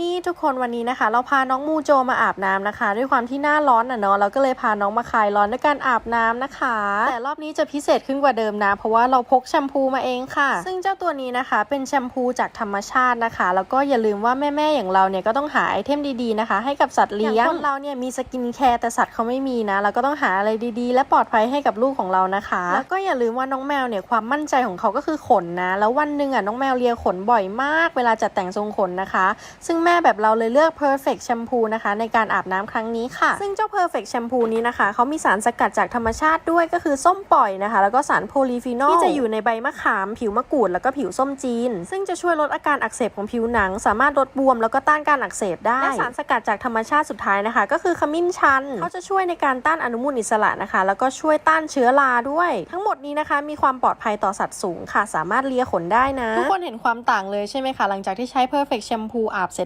นี่ทุกคนวันนี้นะคะ เราพาน้องมูโจมาอาบน้ำนะคะ ด้วยความที่หน้าร้อนอะเนาะเราก็เลยพาน้องมาคลายร้อนด้วยการอาบน้ำนะคะ แต่รอบนี้จะพิเศษขึ้นกว่าเดิมนะ เพราะว่าเราพกแชมพูมาเองค่ะ ซึ่งเจ้าตัวนี้นะคะ เป็นแชมพูจากธรรมชาตินะคะ แล้วก็อย่าลืมว่าแม่ๆอย่างเราเนี่ยก็ต้องหาไอเทมดีๆนะคะ ให้กับสัตว์เลี้ยงคนเราเนี่ยมีสกินแคร์แต่สัตว์เขาไม่มีนะ เราก็ต้องหาอะไรดีๆ และปลอดภัยให้กับลูกของเรานะคะแล้วก็อย่าลืมว่าน้องแมวเนี่ยความมั่นใจของเขาก็คือขนนะ แล้ววันหนึ่งอะน้องแมวเลียขนบ่อยมาก เวลาจัดแต่งทรงขนนะคะ ซึ่งแม่แบบเราเลยเลือก perfect shampoo นะคะในการอาบน้ำครั้งนี้ค่ะ ซึ่งเจ้า perfect shampoo นี้นะคะเขามีสารสกัดจากธรรมชาติด้วยก็คือส้มปล่อยนะคะ แล้วก็สารโพลีฟีนอลที่จะอยู่ในใบมะขาม ผิวมะกรูดแล้วก็ผิวส้มจีน ซึ่งจะช่วยลดอาการอักเสบของผิวหนัง สามารถลดบวมแล้วก็ต้านการอักเสบได้และสารสกัดจากธรรมชาติสุดท้ายนะคะ ก็คือขมิ้นชันเขาจะช่วยในการต้านอนุมูลอิสระนะคะ แล้วก็ช่วยต้านเชื้อราด้วย ทั้งหมดนี้นะคะ มีความปลอดภัยต่อสัตว์สูงค่ะ สามารถเลียขนได้นะ ทุกคนเห็นความต่างเลยใช่ไหมคะหลังจากที่ใช้ perfect shampoo อาบเสร็จ